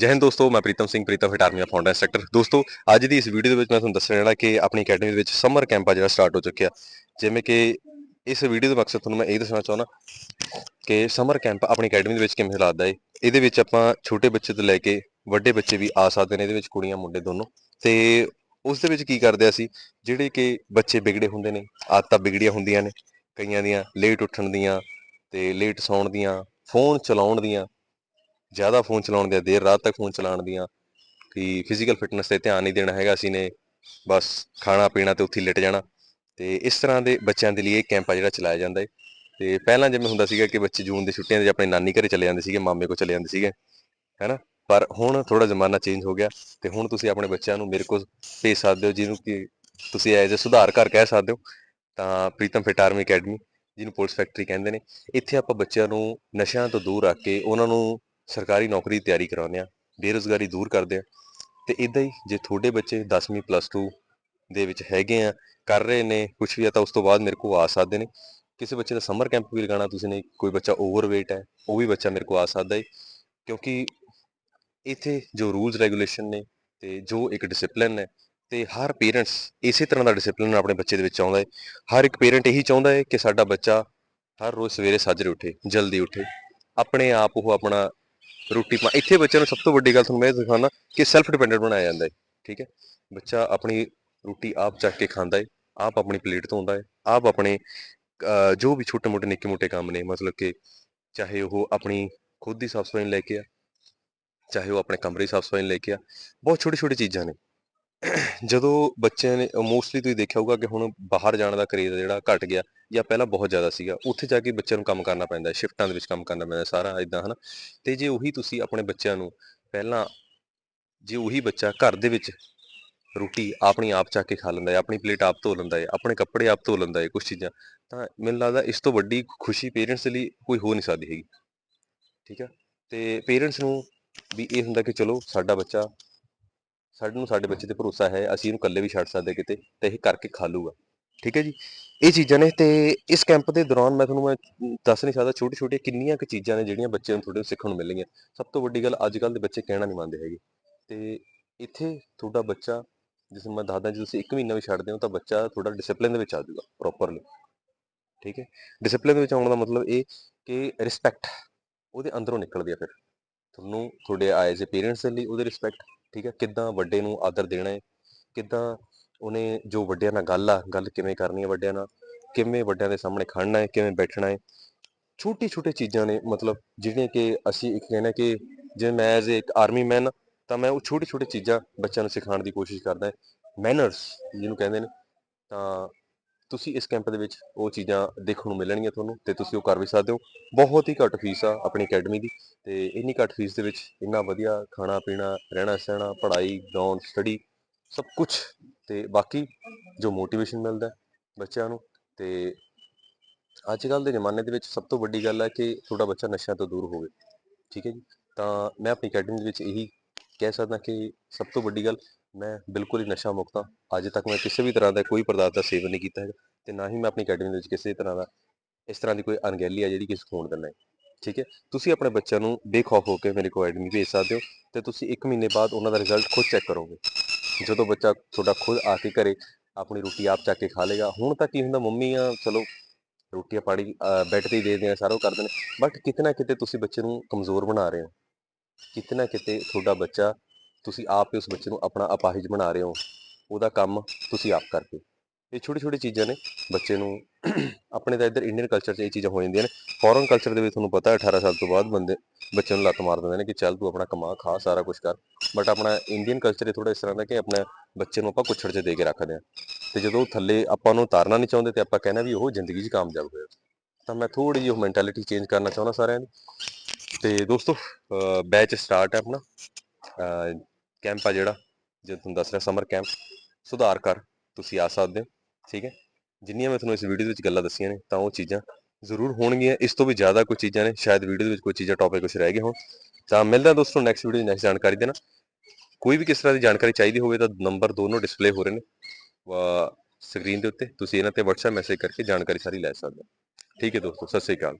ਜੈ ਹਿੰਦ ਦੋਸਤੋ, ਮੈਂ ਪ੍ਰੀਤਮ ਸਿੰਘ, ਪ੍ਰੀਤਮ ਫਿਟ ਆਰਮੀ ਦਾ ਫਾਊਂਡਰ ਇੰਸਟ੍ਰਕਟਰ ਦੋਸਤੋ, ਅੱਜ ਦੀ ਇਸ ਵੀਡੀਓ ਦੇ ਵਿੱਚ ਮੈਂ ਤੁਹਾਨੂੰ ਦੱਸਣ ਵਾਲਾ ਕਿ ਆਪਣੀ ਅਕੈਡਮੀ ਦੇ ਵਿੱਚ ਸਮਰ ਕੈਂਪ ਆ ਜਿਹੜਾ ਸਟਾਰਟ ਹੋ ਚੁੱਕਿਆ। ਜਿਵੇਂ ਕਿ ਇਸ ਵੀਡੀਓ ਦਾ ਮਕਸਦ ਤੁਹਾਨੂੰ ਮੈਂ ਇਹ ਦੱਸਣਾ ਚਾਹੁੰਦਾ ਕਿ ਸਮਰ ਕੈਂਪ ਆਪਣੀ ਅਕੈਡਮੀ ਦੇ ਵਿੱਚ ਕਿਵੇਂ ਲੱਗਦਾ ਏ। ਇਹਦੇ ਵਿੱਚ ਆਪਾਂ ਛੋਟੇ ਬੱਚੇ ਤੋਂ ਲੈ ਕੇ ਵੱਡੇ ਬੱਚੇ ਵੀ ਆ ਸਕਦੇ ਨੇ, ਇਹਦੇ ਵਿੱਚ ਕੁੜੀਆਂ, ਮੁੰਡੇ ਦੋਨੋਂ। ਤੇ ਉਸ ਦੇ ਵਿੱਚ ਕੀ ਕਰਦੇ ਆ ਅਸੀਂ, ਜਿਹੜੇ ਕਿ ਬੱਚੇ ਵਿਗੜੇ ਹੁੰਦੇ ਨੇ, ਆਦਤਾਂ ਵਿਗੜੀਆਂ ਹੁੰਦੀਆਂ ਨੇ, ਕਈਆਂ ਦੀਆਂ ਲੇਟ ਉੱਠਣ ਦੀਆਂ ਤੇ ਲੇਟ ਸੌਣ ਦੀਆਂ ਫੋਨ ਚਲਾਉਣ ਦੀਆਂ ਜ਼ਿਆਦਾ ਫੋਨ ਚਲਾਉਣ ਦੀਆਂ, ਦੇਰ ਰਾਤ ਤੱਕ ਫੋਨ ਚਲਾਉਣ ਦੀਆਂ, ਕਿ ਫਿਜ਼ੀਕਲ ਫਿਟਨੈਸ ਤੇ ਧਿਆਨ ਨਹੀਂ ਦੇਣਾ ਹੈਗਾ ਅਸੀਂ ਨੇ, ਬਸ ਖਾਣਾ ਪੀਣਾ ਤੇ ਉੱਥੇ ਹੀ ਲਿਟ ਜਾਣਾ। ਤੇ ਇਸ ਤਰ੍ਹਾਂ ਦੇ ਬੱਚਿਆਂ ਦੇ ਲਈ ਇਹ ਕੈਂਪ ਆ ਜਿਹੜਾ ਚਲਾਇਆ ਜਾਂਦਾ ਹੈ ਤੇ ਪਹਿਲਾਂ ਜਿਵੇਂ ਹੁੰਦਾ ਸੀਗਾ ਕਿ ਬੱਚੇ ਜੂਨ ਦੀ ਛੁੱਟੀਆਂ 'ਚ ਆਪਣੇ ਨਾਨੀ ਘਰੇ ਚਲੇ ਜਾਂਦੇ ਸੀਗੇ, ਮਾਮੇ ਕੋਲ ਚਲੇ ਜਾਂਦੇ ਸੀਗੇ, ਹੈਨਾ? ਪਰ ਹੁਣ ਥੋੜਾ ਜ਼ਮਾਨਾ ਚੇਂਜ ਹੋ ਗਿਆ ਤੇ ਹੁਣ ਤੁਸੀਂ ਆਪਣੇ ਬੱਚਿਆਂ ਨੂੰ ਮੇਰੇ ਕੋਲ ਭੇਜ ਸਕਦੇ ਹੋ, ਜਿਹਨੂੰ ਕਿ ਤੁਸੀਂ ਐਜ਼ ਅ ਸੁਧਾਰ ਘਰ ਕਹਿ ਸਕਦੇ ਹੋ, ਤਾਂ ਪ੍ਰੀਤਮ ਫਿਟ ਆਰਮੀ ਅਕੈਡਮੀ, ਜਿਹਨੂੰ ਪੁਲਿਸ ਫੈਕਟਰੀ ਕਹਿੰਦੇ ਨੇ। ਇੱਥੇ ਆਪਾਂ ਬੱਚਿਆਂ ਨੂੰ ਨਸ਼ਿਆਂ ਤੋਂ ਦੂਰ ਰੱਖ ਕੇ ਉਹਨਾਂ ਨੂੰ ਸਰਕਾਰੀ ਨੌਕਰੀ ਦੀ ਤਿਆਰੀ ਕਰਾਉਂਦੇ ਆ, ਬੇਰੁਜ਼ਗਾਰੀ ਦੂਰ ਕਰਦੇ ਆ ਤੇ ਇਦਾਂ ਹੀ ਜੇ ਤੁਹਾਡੇ ਬੱਚੇ 10ਵੀਂ ਪਲੱਸ 2 ਦੇ ਵਿੱਚ ਹੈਗੇ ਆ, ਕਰ ਰਹੇ ਨੇ ਕੁਝ ਵੀ ਆ ਤਾਂ ਉਸ ਤੋਂ ਬਾਅਦ ਮੇਰੇ ਕੋਲ ਆ ਸਕਦੇ ਨੇ। ਕਿਸੇ ਬੱਚੇ ਦਾ ਸਮਰ ਕੈਂਪ ਵੀ ਲਗਾਉਣਾ ਤੁਸੀਂ ਨੇ, ਕੋਈ ਬੱਚਾ ਓਵਰਵੇਟ ਹੈ, ਉਹ ਵੀ ਬੱਚਾ ਮੇਰੇ ਕੋਲ ਆ ਸਕਦਾ ਹੈ ਕਿਉਂਕਿ ਇੱਥੇ ਜੋ ਰੂਲਸ ਰੈਗੂਲੇਸ਼ਨ ਨੇ ਤੇ ਜੋ ਇੱਕ ਡਿਸਪਲਿਨ ਹੈ ਤੇ ਹਰ ਪੇਰੈਂਟਸ ਇਸੇ ਤਰ੍ਹਾਂ ਦਾ ਡਿਸਪਲਿਨ ਆਪਣੇ ਬੱਚੇ ਦੇ ਵਿੱਚ ਚਾਹੁੰਦਾ ਹੈ ਹਰ ਇੱਕ ਪੇਰੈਂਟ ਇਹੀ ਚਾਹੁੰਦਾ ਹੈ ਕਿ ਸਾਡਾ ਬੱਚਾ ਹਰ ਰੋਜ਼ ਸਵੇਰੇ ਸਾਜਰੇ ਉੱਠੇ, ਜਲਦੀ ਉੱਠੇ। ਆਪਣੇ ਆਪ ਉਹ ਆਪਣਾ ਰੋਟੀ ਪਾ ਇੱਥੇ ਬੱਚਿਆਂ ਨੂੰ ਸਭ ਤੋਂ ਵੱਡੀ ਗੱਲ ਤੁਹਾਨੂੰ ਮੈਂ ਇਹ ਦਿਖਾਉਣਾ ਕਿ ਸੈਲਫ ਡਿਪੈਂਡੈਂਟ ਬਣਾਇਆ ਜਾਂਦਾ ਹੈ, ਠੀਕ ਹੈ? ਬੱਚਾ ਆਪਣੀ ਰੋਟੀ ਆਪ ਚੱਕ ਕੇ ਖਾਂਦਾ ਹੈ, ਆਪ ਆਪਣੀ ਪਲੇਟ ਧੋਂਦਾ ਹੈ, ਆਪ ਆਪਣੇ ਜੋ ਵੀ ਛੋਟੇ ਮੋਟੇ, ਨਿੱਕੇ ਮੋਟੇ ਕੰਮ ਨੇ, ਮਤਲਬ ਕਿ ਚਾਹੇ ਉਹ ਆਪਣੀ ਖੁਦ ਦੀ ਸਾਫ਼ ਸਫ਼ਾਈ ਨੂੰ ਲੈ ਕੇ ਆ, ਚਾਹੇ ਉਹ ਆਪਣੇ ਕਮਰੇ ਦੀ ਸਾਫ਼ ਸਫ਼ਾਈ ਨੂੰ ਲੈ ਕੇ ਆ, ਬਹੁਤ ਛੋਟੀ ਛੋਟੀ ਚੀਜ਼ਾਂ ਨੇ। ਜਦੋਂ ਬੱਚਿਆਂ ਨੇ ਮੋਸਟਲੀ ਤੁਸੀਂ ਦੇਖਿਆ ਹੋਊਗਾ ਕਿ ਹੁਣ ਬਾਹਰ ਜਾਣ ਦਾ ਕਰੇਜ਼ ਜਿਹੜਾ ਘਟ ਗਿਆ ਜਾਂ ਪਹਿਲਾਂ ਬਹੁਤ ਜ਼ਿਆਦਾ ਸੀਗਾ, ਉੱਥੇ ਜਾ ਕੇ ਬੱਚਿਆਂ ਨੂੰ ਕੰਮ ਕਰਨਾ ਪੈਂਦਾ, ਸ਼ਿਫਟਾਂ ਦੇ ਵਿੱਚ ਕੰਮ ਕਰਨਾ ਪੈਂਦਾ ਸਾਰਾ ਇਦਾਂ ਹਨਾ। ਤੇ ਜੇ ਉਹੀ ਤੁਸੀਂ ਆਪਣੇ ਬੱਚਿਆਂ ਨੂੰ ਪਹਿਲਾਂ, ਜੇ ਉਹੀ ਬੱਚਾ ਘਰ ਦੇ ਵਿੱਚ ਰੋਟੀ ਆਪਣੀ ਆਪ ਚੱਕ ਕੇ ਖਾ ਲੈਂਦਾ ਹੈ, ਆਪਣੀ ਪਲੇਟ ਆਪ ਧੋ ਲੈਂਦਾ ਹੈ, ਆਪਣੇ ਕੱਪੜੇ ਆਪ ਧੋ ਲੈਂਦਾ ਹੈ ਕੁਝ ਚੀਜ਼ਾਂ, ਤਾਂ ਮੈਨੂੰ ਲੱਗਦਾ ਇਸ ਤੋਂ ਵੱਡੀ ਖੁਸ਼ੀ ਪੇਰੈਂਟਸ ਲਈ ਕੋਈ ਹੋ ਨਹੀਂ ਸਕਦੀ ਹੈਗੀ। ਠੀਕ ਹੈ ਤੇ ਪੇਰੈਂਟਸ ਨੂੰ ਵੀ ਇਹ ਹੁੰਦਾ ਕਿ ਚਲੋ ਸਾਡਾ ਬੱਚਾ, ਸਾਡੇ ਨੂੰ ਸਾਡੇ ਬੱਚੇ ਤੇ ਭਰੋਸਾ ਹੈ, ਅਸੀਂ ਇਹਨੂੰ ਇਕੱਲੇ ਵੀ ਛੱਡ ਸਕਦੇ ਕਿਤੇ, ਤੇ ਇਹ ਕਰਕੇ ਖਾ ਲੂਗਾ। ਠੀਕ ਹੈ ਜੀ। ਇਹ ਚੀਜ਼ਾਂ ਨੇ ਤੇ ਇਸ ਕੈਂਪ ਦੇ ਦੌਰਾਨ ਮੈਂ ਤੁਹਾਨੂੰ ਮੈਂ ਦੱਸ ਨਹੀਂ ਸਕਦਾ ਛੋਟੀ ਛੋਟੀ ਕਿੰਨੀਆਂ ਕੁ ਚੀਜ਼ਾਂ ਨੇ ਜਿਹੜੀਆਂ ਬੱਚਿਆਂ ਨੂੰ ਤੁਹਾਡੇ ਤੋਂ ਸਿੱਖਣ ਨੂੰ ਮਿਲਣਗੀਆਂ ਸਭ ਤੋਂ ਵੱਡੀ ਗੱਲ ਅੱਜ ਕੱਲ੍ਹ ਦੇ ਬੱਚੇ ਕਹਿਣਾ ਨਹੀਂ ਮੰਨਦੇ ਹੈਗੇ। ਤੇ ਇੱਥੇ ਤੁਹਾਡਾ ਬੱਚਾ, ਜਿਸ ਨੂੰ ਮੈਂ ਦੱਸਦਾ, ਜੇ ਤੁਸੀਂ 1 ਮਹੀਨਾ ਵੀ ਛੱਡਦੇ ਹੋ ਤਾਂ ਬੱਚਾ ਤੁਹਾਡਾ ਡਿਸਪਲਿਨ ਦੇ ਵਿੱਚ ਆ ਜਾਊਗਾ ਪ੍ਰੋਪਰਲੀ ਠੀਕ ਹੈ। ਡਿਸਪਲਿਨ ਦੇ ਵਿੱਚ ਆਉਣ ਦਾ ਮਤਲਬ ਇਹ ਕਿ ਰਿਸਪੈਕਟ ਉਹਦੇ ਅੰਦਰੋਂ ਨਿਕਲਦੀ ਆ ਫਿਰ। ਤੁਹਾਨੂੰ ਤੁਹਾਡੇ ਐਜ਼ ਅ ਪੇਰੈਂਟਸ ਦੇ ਲਈ ਉਹਦੇ ਰਿਸਪੈਕਟ ਠੀਕ ਹੈ। ਕਿੱਦਾਂ ਵੱਡੇ ਨੂੰ ਆਦਰ ਦੇਣਾ ਹੈ, ਕਿੱਦਾਂ ਉਹਨੇ ਜੋ ਵੱਡਿਆਂ ਨਾਲ ਗੱਲ ਆ, ਗੱਲ ਕਿਵੇਂ ਕਰਨੀ ਹੈ ਵੱਡਿਆਂ ਨਾਲ, ਕਿਵੇਂ ਵੱਡਿਆਂ ਦੇ ਸਾਹਮਣੇ ਖੜਨਾ ਹੈ, ਕਿਵੇਂ ਬੈਠਣਾ ਹੈ ਛੋਟੀ ਛੋਟੀ ਚੀਜ਼ਾਂ ਨੇ, ਮਤਲਬ ਜਿਹੜੀਆਂ ਕਿ ਅਸੀਂ ਇੱਕ ਕਹਿੰਦੇ ਕਿ ਜੇ ਮੈਂ ਐਜ਼ ਇੱਕ ਆਰਮੀ ਮੈਨ ਤਾਂ ਮੈਂ ਉਹ ਛੋਟੀ ਛੋਟੀ ਚੀਜ਼ਾਂ ਬੱਚਿਆਂ ਨੂੰ ਸਿਖਾਉਣ ਦੀ ਕੋਸ਼ਿਸ਼ ਕਰਦਾ ਹੈ। ਮੈਨਰਸ ਜਿਹਨੂੰ ਕਹਿੰਦੇ ਨੇ, ਤਾਂ ਤੁਸੀਂ ਇਸ ਕੈਂਪ ਦੇ ਵਿੱਚ ਉਹ ਚੀਜ਼ਾਂ ਦੇਖਣ ਨੂੰ ਮਿਲਣਗੀਆਂ ਤੁਹਾਨੂੰ ਤੇ ਤੁਸੀਂ ਉਹ ਕਰ ਵੀ ਸਕਦੇ ਹੋ। ਬਹੁਤ ਹੀ ਘੱਟ ਫੀਸ ਆ ਆਪਣੀ ਅਕੈਡਮੀ ਦੀ ਤੇ ਇੰਨੀ ਘੱਟ ਫੀਸ ਦੇ ਵਿੱਚ ਇੰਨਾ ਵਧੀਆ ਖਾਣਾ ਪੀਣਾ ਰਹਿਣਾ ਸਹਿਣਾ ਪੜ੍ਹਾਈ ਗਰਾਊਂਡ ਸਟੱਡੀ ਸਭ ਕੁਝ ਤੇ ਬਾਕੀ ਜੋ ਮੋਟੀਵੇਸ਼ਨ ਮਿਲਦਾ ਬੱਚਿਆਂ ਨੂੰ ਤੇ ਅੱਜ ਕੱਲ੍ਹ ਦੇ ਜ਼ਮਾਨੇ ਦੇ ਵਿੱਚ ਸਭ ਤੋਂ ਵੱਡੀ ਗੱਲ ਹੈ ਕਿ ਤੁਹਾਡਾ ਬੱਚਾ ਨਸ਼ਿਆਂ ਤੋਂ ਦੂਰ ਹੋਵੇ, ਠੀਕ ਹੈ ਜੀ? ਤਾਂ ਮੈਂ ਆਪਣੀ ਅਕੈਡਮੀ ਦੇ ਵਿੱਚ ਇਹੀ ਕਹਿ ਸਕਦਾ ਕਿ ਸਭ ਤੋਂ ਵੱਡੀ ਗੱਲ, ਮੈਂ ਬਿਲਕੁਲ ਹੀ ਨਸ਼ਾ ਮੁਕਤ ਹਾਂ। ਅੱਜ ਤੱਕ ਮੈਂ ਕਿਸੇ ਵੀ ਤਰ੍ਹਾਂ ਦਾ ਕੋਈ ਪਦਾਰਥ ਦਾ ਸੇਵਨ ਨਹੀਂ ਕੀਤਾ ਹੈਗਾ ਤੇ ਨਾ ਹੀ ਮੈਂ ਆਪਣੀ ਅਕੈਡਮੀ ਦੇ ਵਿੱਚ ਕਿਸੇ ਤਰ੍ਹਾਂ ਦਾ, ਇਸ ਤਰ੍ਹਾਂ ਦੀ ਕੋਈ ਅਣਗਹਿਲੀ ਆ ਜਿਹੜੀ ਕਿਸੇ ਨੂੰ ਹੋਣ ਦਿੰਦਾ ਹੈ, ਠੀਕ ਹੈ? ਤੁਸੀਂ ਆਪਣੇ ਬੱਚਿਆਂ ਨੂੰ ਬੇਖੌਫ ਹੋ ਕੇ ਮੇਰੇ ਕੋਲ ਅਕੈਡਮੀ ਭੇਜ ਸਕਦੇ ਹੋ ਤੇ ਤੁਸੀਂ 1 ਮਹੀਨੇ ਬਾਅਦ ਉਹਨਾਂ ਦਾ ਰਿਜ਼ਲਟ ਖੁਦ ਚੈੱਕ ਕਰੋਗੇ। ਜਦੋਂ ਬੱਚਾ ਤੁਹਾਡਾ ਖੁਦ ਆ ਕੇ ਘਰੇ ਆਪਣੀ ਰੋਟੀ ਆਪ ਚੱਕ ਕੇ ਖਾ ਲੇਗਾ ਹੁਣ ਤਾਂ ਕੀ ਹੁੰਦਾ ਮੰਮੀ ਆ, ਚਲੋ ਰੋਟੀਆਂ ਪਾਣੀ ਬੈੱਡ ਤੇ ਹੀ ਦੇ ਦਿਆਂ ਸਾਰਾ ਕਰਦੇ ਨੇ। ਬਟ ਕਿਤੇ ਨਾ ਕਿਤੇ ਤੁਸੀਂ ਬੱਚੇ ਨੂੰ ਕਮਜ਼ੋਰ ਬਣਾ ਰਹੇ ਹੋ। ਕਿਤੇ ਨਾ ਕਿਤੇ ਤੁਹਾਡਾ ਬੱਚਾ, ਤੁਸੀਂ ਆਪ ਹੀ ਉਸ ਬੱਚੇ ਨੂੰ ਆਪਣਾ ਅਪਾਹਿਜ ਬਣਾ ਰਹੇ ਹੋ। ਉਹਦਾ ਕੰਮ ਤੁਸੀਂ ਆਪ ਕਰਕੇ। ਇਹ ਛੋਟੀ ਛੋਟੀ ਚੀਜ਼ਾਂ ਨੇ, ਬੱਚੇ ਨੂੰ ਆਪਣੇ ਤਾਂ ਇੱਧਰ ਇੰਡੀਅਨ ਕਲਚਰ 'ਚ ਇਹ ਚੀਜ਼ਾਂ ਹੋ ਜਾਂਦੀਆਂ ਨੇ ਫੋਰਨ ਕਲਚਰ ਦੇ ਵਿੱਚ ਤੁਹਾਨੂੰ ਪਤਾ ਹੈ 18 ਸਾਲ ਤੋਂ ਬਾਅਦ ਬੰਦੇ ਬੱਚੇ ਨੂੰ ਲੱਤ ਮਾਰ ਦਿੰਦੇ ਨੇ ਕਿ ਚੱਲ ਤੂੰ ਆਪਣਾ ਕਮਾ, ਖਾ, ਸਾਰਾ ਕੁਝ ਕਰ ਬਟ ਆਪਣਾ ਇੰਡੀਅਨ ਕਲਚਰ ਇਹ ਥੋੜਾ ਇਸ ਤਰ੍ਹਾਂ ਦਾ ਕਿ ਆਪਣੇ ਬੱਚੇ ਨੂੰ ਆਪਾਂ ਕੁੱਛੜ 'ਚ ਦੇ ਕੇ ਰੱਖਦੇ ਹਾਂ, ਤੇ ਜਦੋਂ ਥੱਲੇ ਆਪਾਂ ਉਹਨੂੰ ਉਤਾਰਨਾ ਨਹੀਂ ਚਾਹੁੰਦੇ ਤੇ ਆਪਾਂ ਕਹਿੰਦੇ ਵੀ ਉਹ ਜ਼ਿੰਦਗੀ 'ਚ ਕਾਮਯਾਬ ਹੋਇਆ, ਤਾਂ ਮੈਂ ਥੋੜੀ ਜਿਹੀ ਉਹ ਮੈਂਟੈਲਿਟੀ ਚੇਂਜ ਕਰਨਾ ਚਾਹੁੰਦਾ ਸਾਰਿਆਂ ਦੀ ਤੇ ਦੋਸਤੋ ਬੈਚ ਸਟਾਰਟ ਹੈ ਆਪਣਾ ਕੈਂਪ ਆ ਜਿਹੜਾ, ਜੇ ਤੁਹਾਨੂੰ ਦੱਸ ਰਿਹਾ ਸਮਰ ਕੈਂਪ ਸੁਧਾਰ ਕਰ, ਤੁਸੀਂ ਆ ਸਕਦੇ ਹੋ ਠੀਕ ਹੈ? ਜਿੰਨੀਆਂ ਮੈਂ ਤੁਹਾਨੂੰ ਇਸ ਵੀਡੀਓ ਦੇ ਵਿੱਚ ਗੱਲਾਂ ਦੱਸੀਆਂ ਨੇ, ਤਾਂ ਉਹ ਚੀਜ਼ਾਂ ਜ਼ਰੂਰ ਹੋਣਗੀਆਂ। ਇਸ ਤੋਂ ਵੀ ਜ਼ਿਆਦਾ ਕੁਝ ਚੀਜ਼ਾਂ ਨੇ, ਸ਼ਾਇਦ ਵੀਡੀਓ ਦੇ ਵਿੱਚ ਕੋਈ ਚੀਜ਼ਾਂ ਟੌਪਿਕ ਕੁਝ ਰਹਿ ਗਏ ਹੋਣ। ਤਾਂ ਮਿਲਦਾ ਦੋਸਤੋ ਨੈਕਸਟ ਵੀਡੀਓ ਨੈਕਸਟ ਜਾਣਕਾਰੀ ਦੇਣਾ ਕੋਈ ਵੀ ਕਿਸ ਤਰ੍ਹਾਂ ਦੀ ਜਾਣਕਾਰੀ ਚਾਹੀਦੀ ਹੋਵੇ, ਤਾਂ ਨੰਬਰ ਦੋਨੋਂ ਡਿਸਪਲੇ ਹੋ ਰਹੇ ਨੇ। ਸਕਰੀਨ ਦੇ ਉੱਤੇ। ਤੁਸੀਂ ਇਹਨਾਂ ਤੇ WhatsApp ਮੈਸੇਜ ਕਰਕੇ ਜਾਣਕਾਰੀ ਸਾਰੀ ਲੈ ਸਕਦੇ ਹੋ। ਠੀਕ ਹੈ ਦੋਸਤੋ, ਸਤਿ ਸ਼੍ਰੀ ਅਕਾਲ।